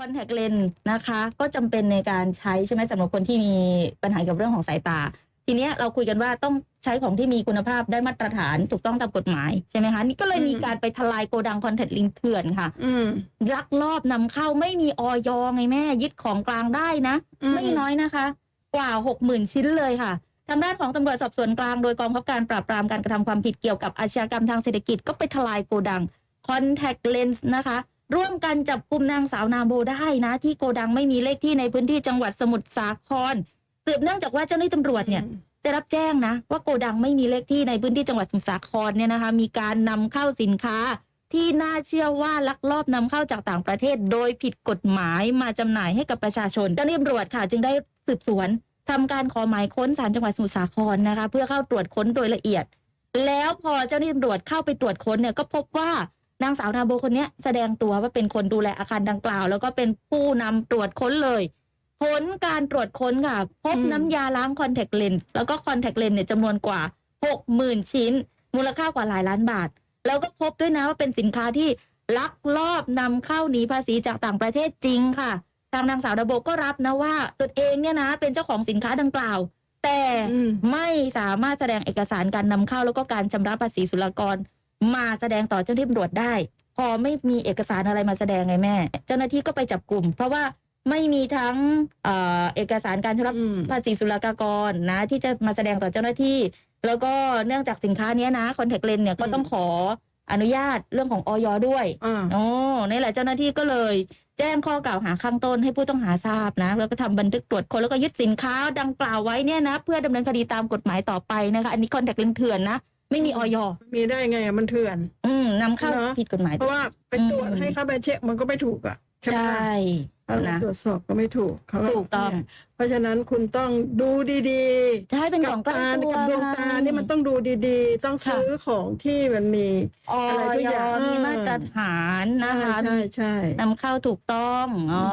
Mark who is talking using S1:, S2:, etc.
S1: คอนแทคเลนส์นะคะ ก็จำเป็นในการใช้ใช่ไหมสำหรับคนที่มีปัญหาเกี่ยวกับเรื่องของสายตา ทีเนี้ยเราคุยกันว่าต้องใช้ของที่มีคุณภาพได้มาตรฐานถูกต้องตามกฎหมายใช่ไหมคะนี่ก็เลยมีการไปทลายโกดังคอนแทคเลนส์เถื่อนค่ะ
S2: อืม
S1: ลักลอบนำเข้าไม่มีออยไงแม่ ยึดของกลางได้นะ
S2: อืม
S1: ไม่น้อยนะคะ กว่า60,000ชิ้นเลยค่ะทางด้านของตำรวจสอบสวนกลางโดยกองบังคับการปราบปรามการกระทำความผิดเกี่ยวกับอาชญากรรมทางเศรษฐกิจก็ไปทลายโกดัง Contact Lens นะคะ ร่วมกันจับกลุ่มนางสาวนาโบได้นะที่โกดังไม่มีเลขที่ในพื้นที่จังหวัดสมุทรสาครสืบเนื่องจากว่าเจ้าหน้าที่ตำรวจเนี่ยได้รับแจ้งนะ ว่าโกดังไม่มีเลขที่ในพื้นที่จังหวัดสมุทรสาครเนี่ยนะคะ มีการนำเข้าสินค้าที่น่าเชื่อว่าลักลอบนำเข้าจากต่างประเทศ โดยผิดกฎหมายมาจำหน่ายให้กับประชาชนเจ้าหน้าที่ตำรวจค่ะ จึงได้สืบสวนทำการขอหมายค้นศาลจังหวัดสมุทรสาครนะคะ เพื่อเข้าตรวจค้นโดยละเอียด แล้วพอเจ้าหน้าที่ตำรวจเข้าไปตรวจค้นเนี่ยก็พบว่า นางสาวนาโบคนเนี้ยแสดงตัวว่าเป็นคนดูแลอาคารดังกล่าว แล้วก็เป็นผู้นำตรวจค้นเลยผลการตรวจค้นค่ะ พบ
S2: อืม
S1: น้ำยาล้างคอนแทคเลนส์แล้วก็คอนแทคเลนส์เนี่ยจำนวนกว่า 60,000 ชิ้น มูลค่ากว่าหลายล้านบาท แล้วก็พบด้วยนะว่าเป็นสินค้าที่ลักลอบนำเข้าหนีภาษีจากต่างประเทศจริงค่ะ ทางนางสาวดาโบก็รับนะว่าตนเองเนี่ยนะ เป็นเจ้าของสินค้าดังกล่าว แต่
S2: อืม
S1: ไม่สามารถแสดงเอกสารการนำเข้าแล้วก็การชำระภาษีศุลกร มาแสดงต่อเจ้าหน้าที่ตำรวจได้ พอไม่มีเอกสารอะไรมาแสดงไงแม่ เจ้าหน้าที่ก็ไปจับกลุ่ม เพราะว่าไม่มีทั้งเอ่อเอกสารการชำระ
S2: อืม
S1: ภาษีศุลกากรนะ ที่จะมาแสดงต่อเจ้าหน้าที่ แล้วก็เนื่องจากสินค้าเนี้ยนะคอนแทคเลนเนี่ยก็ต้องขออนุญาตเรื่องของออยด้วย
S2: อ่า
S1: โอ้นี่แหละเจ้าหน้าที่ก็เลยแจ้งข้อกล่าวหาข้างต้นให้ผู้ต้องหาทราบนะ แล้วก็ทำบันทึกตรวจค้นแล้วก็ยึดสินค้าดังกล่าวไว้เนี่ยนะ เพื่อดำเนินคดีตามกฎหมายต่อไปนะคะ อันนี้คอนแทคเลนเถื่อนนะ ไม่มีออย
S2: มีได้ไงอะมันเถื่อน
S1: อืมนำเข้า
S2: เหรอ
S1: ผิดกฎหมาย
S2: เพราะว่าไปตรวจ
S1: อืม
S2: ให้เข้าไปเช็คมันก็ไม่ถูกอะใช่ไหม
S1: ใช่
S2: ล่ะเรา
S1: นะ
S2: ตรวจสอบก็ไม่ถูกเขา
S1: ถูกต้อง
S2: เนี่ยเพราะฉะนั้นคุณต้องดูดี
S1: จะให้เป็น
S2: ๆ
S1: ของใกล้
S2: ตา
S1: ตัว
S2: กับดวงตานี่มันต้องดูดีๆ ต้องซื้อของที่มันมี
S1: ออ
S2: อะไรทุก
S1: ย
S2: อย่าง
S1: มีมาตรฐานนะคะ
S2: ใช่ใช่ใช่
S1: นำเข้าถูกต้องอ๋อ